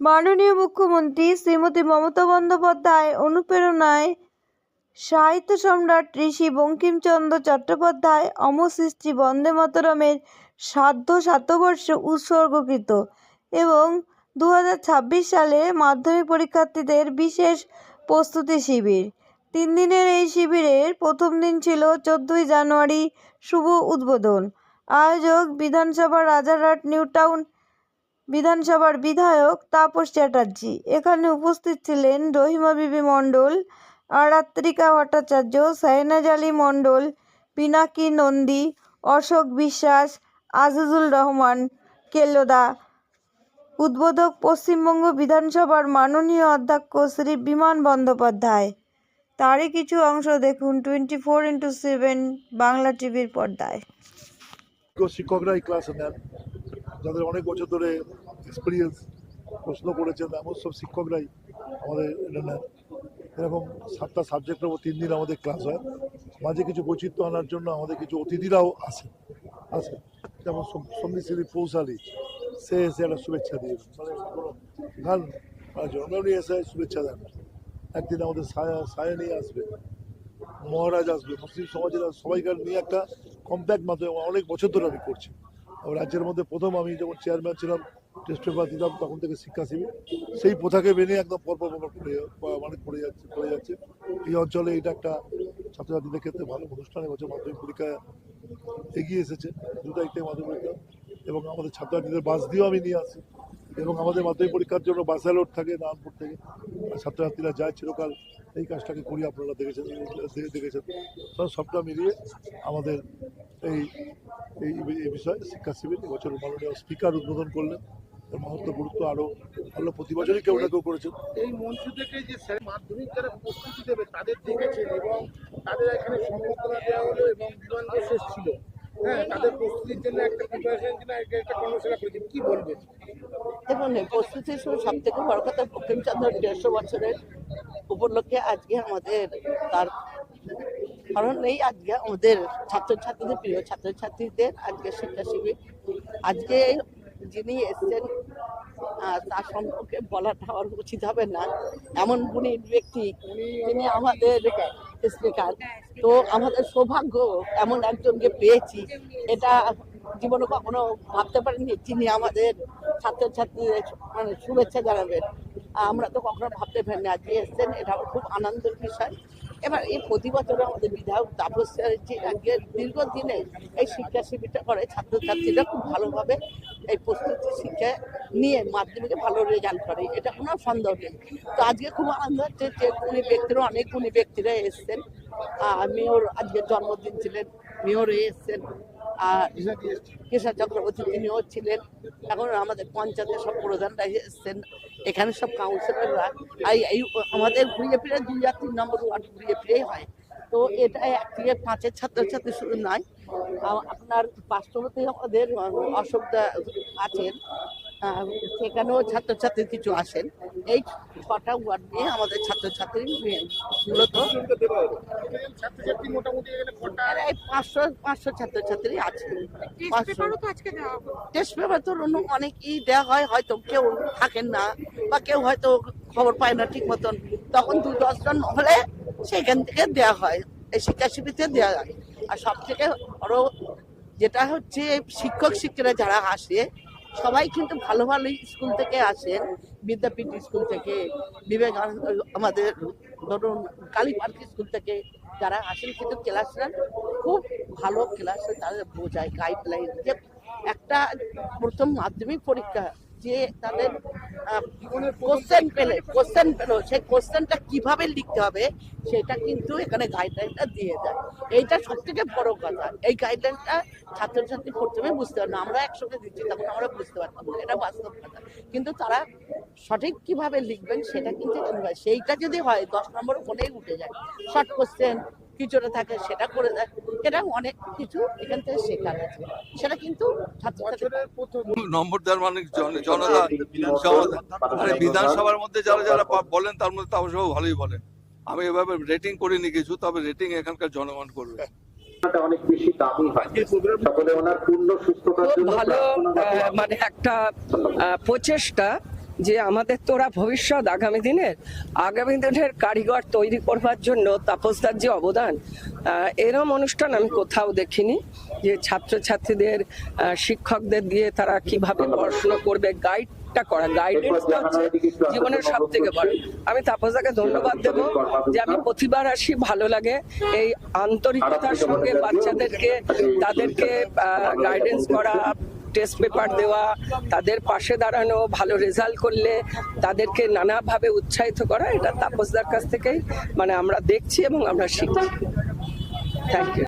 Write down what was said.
মাননীয় মুখ্যমন্ত্রী শ্রীমতী মমতা বন্দ্যোপাধ্যায় অনুপ্রেরণায় সাহিত্য সম্রাট ঋষি বঙ্কিমচন্দ্র চট্টোপাধ্যায় অমর সৃষ্টি বন্দে মাতরমের সার্ধ শতবর্ষ উৎসর্গকৃত এবং দু হাজার ছাব্বিশ সালে মাধ্যমিক পরীক্ষার্থীদের বিশেষ প্রস্তুতি শিবির। তিন দিনের এই শিবিরের প্রথম দিন ছিল চোদ্দোই জানুয়ারি শুভ উদ্বোধন। আয়োজক বিধানসভা রাজারহাট নিউ টাউন বিধানসভার বিধায়ক তাপস চ্যাটার্জি। এখানে উপস্থিত ছিলেন রহিমা বিবি মণ্ডল, আরাত্রিকা ভট্টাচার্য সাইনাজ আলী মণ্ডল, পিনাকি নন্দী, অশোক বিশ্বাস, আজিজুল রহমান, কেল্লোদা। উদ্বোধক পশ্চিমবঙ্গ বিধানসভার মাননীয় অধ্যক্ষ শ্রী বিমান বন্দ্যোপাধ্যায়। তারই কিছু অংশ দেখুন twenty four into seven Bangla টিভির পর্দায়। অভিজ্ঞ শিক্ষকরা এই ক্লাসে নেন যাদের অনেক বছর ধরে এক্সপিরিয়েন্স প্রশ্ন করেছেন, এমন সব শিক্ষকরাই আমাদের এটা নেন। এরকম সাতটা সাবজেক্টের উপর তিন দিন আমাদের ক্লাস হয়। মাঝে কিছু বৈচিত্র্য আনার জন্য আমাদের কিছু অতিথিরাও আসে আসে যেমন সন্ধিশ্রী পৌশালী, সে এসে একটা শুভেচ্ছা দিয়ে মানে গান আছে উনি এসে শুভেচ্ছা দেন একদিন আমাদের সায়া সায়া নিয়ে আসবে। মহারাজ আসবে। মুসলিম সমাজের সবাইকার নিয়ে একটা কম্প্যাক্ট মাধ্যমে অনেক বছর ধরে আমি করছি। রাজ্যের মধ্যে প্রথম আমি যখন চেয়ারম্যান ছিলাম টেস্ট পেপার দিতাম, তখন থেকে শিক্ষা শিবির সেই প্রথাকে মেনে একদম পরপর পরপর করে মানে পড়ে যাচ্ছে পড়ে যাচ্ছে। এই অঞ্চলে এটা একটা ছাত্রছাত্রীদের ক্ষেত্রে ভালো অনুষ্ঠান, এবছর মাধ্যমিক পরীক্ষা এগিয়ে এসেছে, দু তারিখ থেকে মাধ্যমিক পরীক্ষা। এবং আমাদের ছাত্রছাত্রীদের বাস দিয়েও আমি নিয়ে আসি। এবং আমাদের মাধ্যমিক পরীক্ষার জন্য বাস অ্যালোট থাকে নারায়ণপুর থেকে। ছাত্রছাত্রীরা যায় চিরকাল এই কাজটাকে করি আপনারা দেখেছেন দেখে- দেখেছেন। সবটা মিলিয়ে আমাদের এই এই বিষয়ে শিক্ষা শিবির এবছর মাননীয় স্পিকার উদ্বোধন করলেন। এর মহত্ব, গুরুত্ব আরও ভালো প্রতি বছরই কেউ না কেউ করেছেন। এই মঞ্চ থেকে যে মাধ্যমিক যারা প্রস্তুতি দেবে, তাদের দেখেছেন এবং তাদের এখানে সম্বর্ধনা দেওয়া হলো এবং বিমান শেষ ছিল হ্যাঁ তাদের বলবেন? দেখুন প্রস্তুতির সময় সব থেকে বড় কথা বঙ্কিমচন্দ্র দেড়শো বছরের উপলক্ষে আজকে আমাদের তার কারণ এই আজকে আমাদের ছাত্রছাত্রীদের, প্রিয় ছাত্রছাত্রীদের আজকে শিক্ষা শিবির আজকে যিনি এসছেন তার সম্পর্কে বলাটা আমার উচিত হবে না। এমন গুণী ব্যক্তি যিনি আমাদের স্পিকার। তো আমাদের সৌভাগ্য এমন একজনকে পেয়েছি। এটা জীবনে কখনো ভাবতে পারিনি যিনি আমাদের ছাত্রছাত্রীদের মানে শুভেচ্ছা জানাবেন। আমরা তো কখনো ভাবতে পারি না আজকে এসছেন, এটা আমার খুব আনন্দের বিষয়। এবার এই প্রতি বছর আমাদের বিধায়ক তাপস দীর্ঘদিনে এই শিক্ষা শিবিরটা করে। ছাত্রছাত্রীরা খুব ভালোভাবে এই প্রস্তুতি শিক্ষা নিয়ে মাধ্যমিকে ভালো রেজাল্ট করে এটা কোনো সন্দেহ নেই। তো আজকে খুব আনন্দ হচ্ছে যে উনি ব্যক্তিরা অনেক উনি ব্যক্তিরা এসছেন। মেয়র আজকে জন্মদিন ছিলেন মেয়র এসছেন। আর কেশব চক্রবর্তী তিনিও ছিলেন। এখন আমাদের পঞ্চায়েতের সব প্রধানরা এসছেন। এখানে সব কাউন্সিলররা এই আমাদের ঘুরিয়ে ফিরে দুই আর তিন নম্বর ওয়ার্ড ঘুরিয়ে ফিরেই হয়। তো এটা এক থেকে পাঁচের ছাত্রছাত্রী শুধু নয় আপনার পার্শ্ববর্তী আমাদের দা আছেন সেখানেও ছাত্রছাত্রী কিছু আসেন। এই ছটা ওয়ার্ড নিয়ে আমাদের ছাত্রছাত্রী মূলত ছাত্রছাত্রী মোটামুটি আর এই পাঁচশো পাঁচশো ছাত্রছাত্রী আছে। টেস্ট পেপার তো অন্য অনেকই দেওয়া হয় হয়তো কেউ থাকেন না বা কেউ হয়তো খবর পায় না ঠিক মতন। তখন দু দশজন হলে সেখান থেকে দেওয়া হয়, এই শিক্ষা শিবিরতে দেওয়া হয়। আর সব থেকে বড় যেটা হচ্ছে, শিক্ষক শিক্ষিকা যারা আসে, সবাই কিন্তু ভালো ভালো স্কুল থেকে আসেন। বিদ্যাপীঠ স্কুল থেকে, বিবেকানন্দ, আমাদের ধরুন কালী পার্ক স্কুল থেকে যারা আসেন, কিন্তু ক্লাসরা খুব ভালো ক্লাসে তাদের বোঝায় গাইডলাইন যে একটা প্রথম মাধ্যমিক পরীক্ষা, যে তাদের কোশ্চেন পেলে কোশ্চেন পেল সেই কোশ্চেনটা কীভাবে লিখতে হবে, সেটা কিন্তু এখানে গাইডলাইনটা দিয়ে দেয়। এইটা সব থেকে বড় কথা। এই গাইডলাইনটা ছাত্রছাত্রী প্রথমে বুঝতে পারে না। আমরা একসঙ্গে দিচ্ছি, তখন আমরা বুঝতে পারতাম না। এটা বাস্তব কথা। কিন্তু তারা সঠিক কীভাবে লিখবেন, সেটা কিন্তু সেইটা যদি হয়, দশ নম্বর ফোনেই উঠে যায়। শর্ট কোশ্চেন কিছুটা থাকে সেটা করে দেয় এরা অনেক কিছু এখান থেকে শেখার আছে। সেটা কিন্তু নম্বর দেওয়ার মানে জনতা মানে বিধানসভার মধ্যে যারা যারা বলেন তার মধ্যে তাপস বাবু ভালোই বলেন আমি এভাবে রেটিং করিনি কিছু তবে রেটিং এখানকার জনগণ করবে। টা অনেক বেশি দামি হয়। সকলে ওনার পূর্ণ সুস্থতার জন্য ভালো। মানে একটা আহ, প্রচেষ্টা। যে আমাদের তোরা ভবিষ্যৎ আগামী দিনের আগামী দিনের কারিগর তৈরি করবার জন্য তাপসদার যে অবদান এরম অনুষ্ঠান আমি কোথাও দেখিনি যে ছাত্রছাত্রীদের শিক্ষকদের দিয়ে তারা কীভাবে পড়াশোনা করবে গাইডটা করা গাইডেন্সটা হচ্ছে জীবনের সব থেকে বড়। আমি তাপসদাকে ধন্যবাদ দেব যে আমি প্রতিবার আসি ভালো লাগে। এই আন্তরিকতার সঙ্গে বাচ্চাদেরকে তাদেরকে গাইডেন্স করা টেস্ট পেপার দেওয়া, তাদের পাশে দাঁড়ানো, ভালো রেজাল্ট করলে তাদেরকে নানাভাবে উৎসাহিত করা, এটা তাপসদার কাছ থেকেই মানে আমরা দেখছি এবং আমরা শিখছি। Thank you